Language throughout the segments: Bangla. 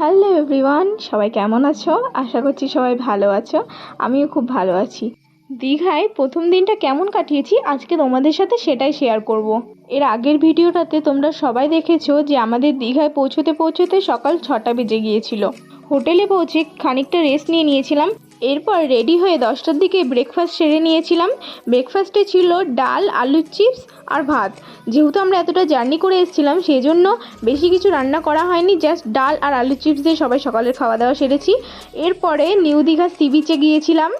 হ্যালো এভরিওয়ান, সবাই কেমন আছো? আশা করছি সবাই ভালো আছো। আমিও খুব ভালো আছি। দীঘায় প্রথম দিনটা কেমন কাটিয়েছি আজকে তোমাদের সাথে সেটাই শেয়ার করব। এর আগের ভিডিওটাতে তোমরা সবাই দেখেছ যে আমাদের দীঘায় পৌঁছতে পৌঁছতে সকাল ছটা বেজে গিয়েছিল। হোটেলে পৌঁছে খানিকটা রেস্ট নিয়ে নিয়েছিলাম। এরপর রেডি হয়ে দশটার দিকে ব্রেকফাস্ট সেরে নিয়েছিলাম। ব্রেকফাস্টে ছিল ডাল, আলুর চিপস আর ভাত। যেহেতু আমরা এতটা জার্নি করে এসেছিলাম সেই জন্য বেশি কিছু রান্না করা হয়নি জাস্ট ডাল আর আলুর চিপস দিয়ে সবাই সকালের খাওয়া দাওয়া সেরেছি। এরপরে নিউ দীঘা সি বিচে গিয়েছিলাম।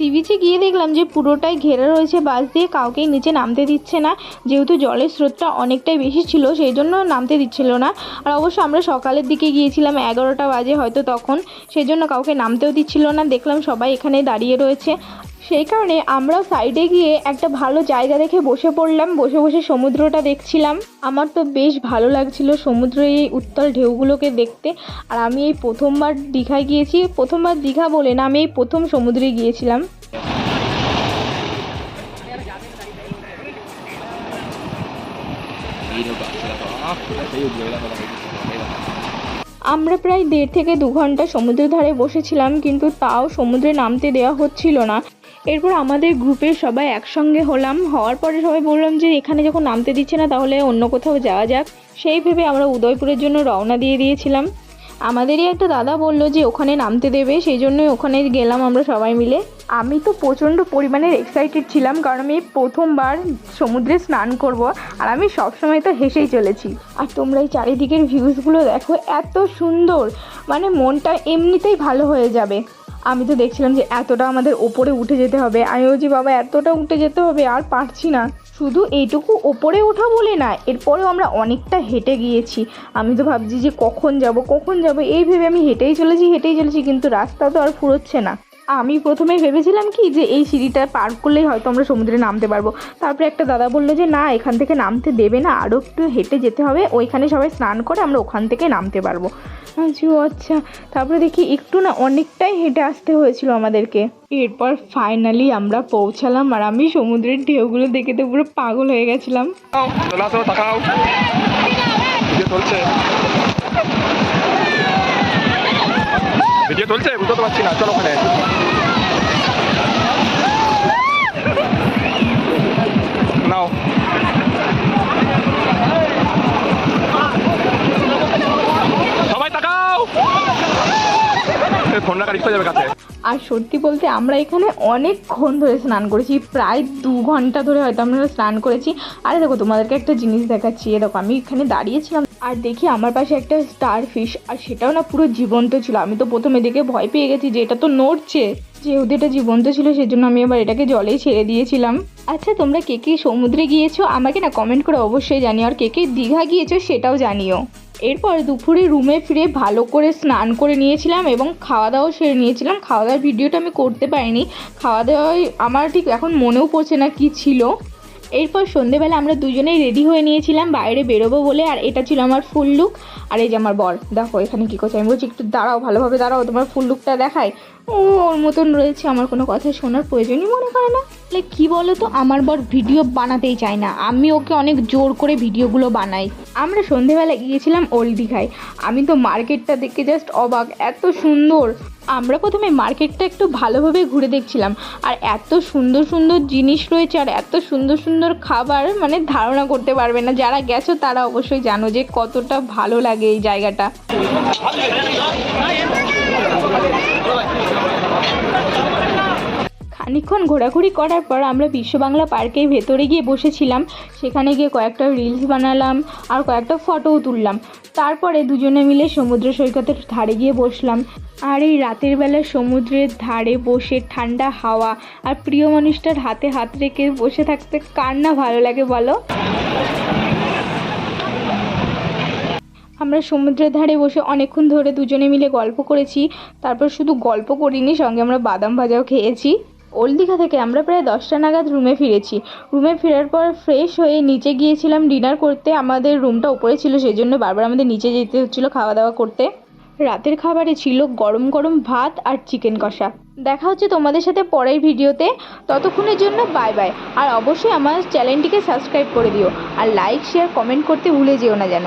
সি বিচে গিয়ে দেখলাম যে পুরোটাই ঘেরা রয়েছে, বাস দিয়ে কাউকেই নিচে নামতে দিচ্ছে না। যেহেতু জলের স্রোতটা অনেকটাই বেশি ছিল, সেই জন্য নামতে দিচ্ছিল না। আর অবশ্য আমরা সকালের দিকে গিয়েছিলাম, এগারোটা বাজে হয়তো তখন। সেই জন্য কাউকে নামতেও দিচ্ছিল না। দেখলাম সবাই এখানে দাঁড়িয়ে রয়েছে। সেই কারণে আমরাও সাইডে গিয়ে একটা ভালো জায়গা দেখে বসে পড়লাম বসে বসে সমুদ্রটা দেখছিলাম আমার তো বেশ ভালো লাগছিল সমুদ্রের এই উত্তাল ঢেউগুলোকে দেখতে আর আমি এই প্রথমবার দীঘায় গিয়েছি প্রথমবার দীঘা বলে না আমি এই প্রথম সমুদ্রে গিয়েছিলাম আমরা প্রায় দেড় থেকে দু ঘণ্টা সমুদ্রের ধারে বসেছিলাম, কিন্তু তাও সমুদ্রে নামতে দেওয়া হচ্ছিল না। এরপর আমাদের গ্রুপের সবাই একসঙ্গে হলাম। হওয়ার পরে সবাই বললাম যে, এখানে যখন নামতে দিচ্ছে না, তাহলে অন্য কোথাও যাওয়া যাক। সেই ভেবে আমরা উদয়পুরের জন্য রওনা দিয়ে দিয়েছিলাম। আমাদেরই একটা দাদা বলল যে ওখানে নামতে দেবে সেই জন্যই ওখানে গেলাম আমরা সবাই মিলে। আমি তো প্রচণ্ড পরিমাণের এক্সাইটেড ছিলাম কারণ আমি প্রথমবার সমুদ্রে স্নান করব আর আমি সবসময় তো হেসেই চলেছি। আর তোমরা এই চারিদিকের ভিউজগুলো দেখো এত সুন্দর! মানে মনটা এমনিতেই ভালো হয়ে যাবে। আমি তো দেখছিলাম যে এতটা আমাদের ওপরে উঠে যেতে হবে। আমি বলছি, বাবা, এতটা উঠে যেতে হবে, আর পারছি না। শুধু এইটুকু ওপরে ওঠা বলে না, এরপরেও আমরা অনেকটা হেঁটে গিয়েছি। আমি তো ভাবছি যে কখন যাব কখন যাব? এই ভেবে আমি হেঁটেই চলেছি হেঁটেই চলেছি, কিন্তু রাস্তা তো আর ফুরোচ্ছে না। আমি প্রথমে ভেবেছিলাম কি যে এই সিঁড়িটা পার করলেই হয়তো আমরা সমুদ্রে নামতে পারব। তারপরে একটা দাদা বলল যে, না, এখান থেকে নামতে দেবে না আরও একটু হেঁটে যেতে হবে। ওইখানে সবাই স্নান করে আমরা ওখান থেকে নামতে পারব। আচ্ছা আচ্ছা। তারপরে দেখি একটু না অনেকটাই হেঁটে আসতে হয়েছিল আমাদেরকে। এরপর ফাইনালি আমরা পৌঁছালাম আর আমি সমুদ্রের ঢেউগুলো দেখে তো পুরো পাগল হয়ে গেছিলাম। চলছে। বুঝতে পারছি না। চলো ওখানে। নাও। আর সত্যি বলতে আমরা এখানে অনেকক্ষণ ধরে স্নান করেছি, প্রায় দু ঘণ্টা ধরে হয়তো আমরা স্নান করেছি। আরে দেখো, তোমাদেরকে একটা জিনিস দেখাচ্ছি। দেখো, আমি এখানে দাঁড়িয়েছিলাম আর দেখি আমার পাশে একটা স্টার ফিশ আর সেটাও না পুরো জীবন্ত ছিল। আমি তো প্রথমে দেখে ভয় পেয়ে গেছি যে এটা তো নড়ছে। যেহেতু এটা জীবন্ত ছিল, সেজন্য আমি আবার এটাকে জলেই ছেড়ে দিয়েছিলাম। আচ্ছা তোমরা কে কে সমুদ্রে গিয়েছো? আমাকে না কমেন্ট করে অবশ্যই জানিও। আর কে কে দীঘা গিয়েছো সেটাও জানিও। এরপর দুপুরে রুমে ফিরে ভালো করে স্নান করে নিয়েছিলাম এবং খাওয়া দাওয়া সেরে নিয়েছিলাম। খাওয়া দাওয়ার ভিডিওটা আমি করতে পারিনি। খাওয়া দাওয়ায় আমার ঠিক এখন মনেও পড়ছে না কি ছিল। এরপর সন্ধেবেলা আমরা দুজনেই রেডি হয়ে নিয়েছিলাম বাইরে বেরোবো বলে, আর এটা ছিল আমার ফুল লুক আর এই যে আমার বর, দেখো এখানে কী করছে? আমি বলছি, একটু দাঁড়াও, ভালোভাবে দাঁড়াও, তোমার ফুল লুকটা দেখায় ও, ওর মতন রয়েছে, আমার কোনো কথা শোনার প্রয়োজনই মনে করে না। তাহলে কী বলো তো আমার বর ভিডিও বানাতেই চায় না। আমি ওকে অনেক জোর করে ভিডিওগুলো বানাই। আমরা সন্ধেবেলা গিয়েছিলাম ওল্ড দীঘায় আমি তো মার্কেটটা দেখে জাস্ট অবাক, এত সুন্দর। আমরা প্রথমে মার্কেটটা একটু ভালোভাবে ঘুরে দেখছিলাম। আর এত সুন্দর সুন্দর জিনিস রয়েছে আর এত সুন্দর সুন্দর খাবার মানে ধারণা করতে পারবে না। যারা গেছো তারা অবশ্যই জানো যে কতটা ভালো লাগে এই জায়গাটা। খানিকক্ষণ ঘোরাঘুরি করার পর আমরা বিশ্ব বাংলা পার্কের ভেতরে গিয়ে বসেছিলাম। সেখানে গিয়ে কয়েকটা রিলস বানালাম আর কয়েকটা ফটোও তুললাম। তারপরে দুজনে মিলে সমুদ্র সৈকতের ধারে গিয়ে বসলাম। আর এই রাতের বেলা সমুদ্রের ধারে বসে ঠান্ডা হাওয়া আর প্রিয় মানুষটার হাতে হাত রেখে বসে থাকতে কার না ভালো লাগে বলো? আমরা সমুদ্রের ধারে বসে অনেকক্ষণ ধরে দুজনে মিলে গল্প করেছি, তারপর শুধু গল্প করিনি, সঙ্গে আমরা বাদাম ভাজাও খেয়েছি। ওল্ড দীঘা থেকে আমরা প্রায় দশটা নাগাদ রুমে ফিরেছি। রুমে ফেরার পর ফ্রেশ হয়ে নিচে গিয়েছিলাম ডিনার করতে, আমাদের রুমটা উপরে ছিল সেই জন্য বারবার আমাদের নিচে যেতে হচ্ছিল খাওয়া দাওয়া করতে। রাতের খাবারে ছিল গরম গরম ভাত আর চিকেন কষা। দেখা হচ্ছে তোমাদের সাথে পরের ভিডিওতে। ততক্ষণের জন্য বাই বাই আর অবশ্যই আমার চ্যানেলটিকে সাবস্ক্রাইব করে দিও। আর লাইক শেয়ার কমেন্ট করতে ভুলে যেও না যেন।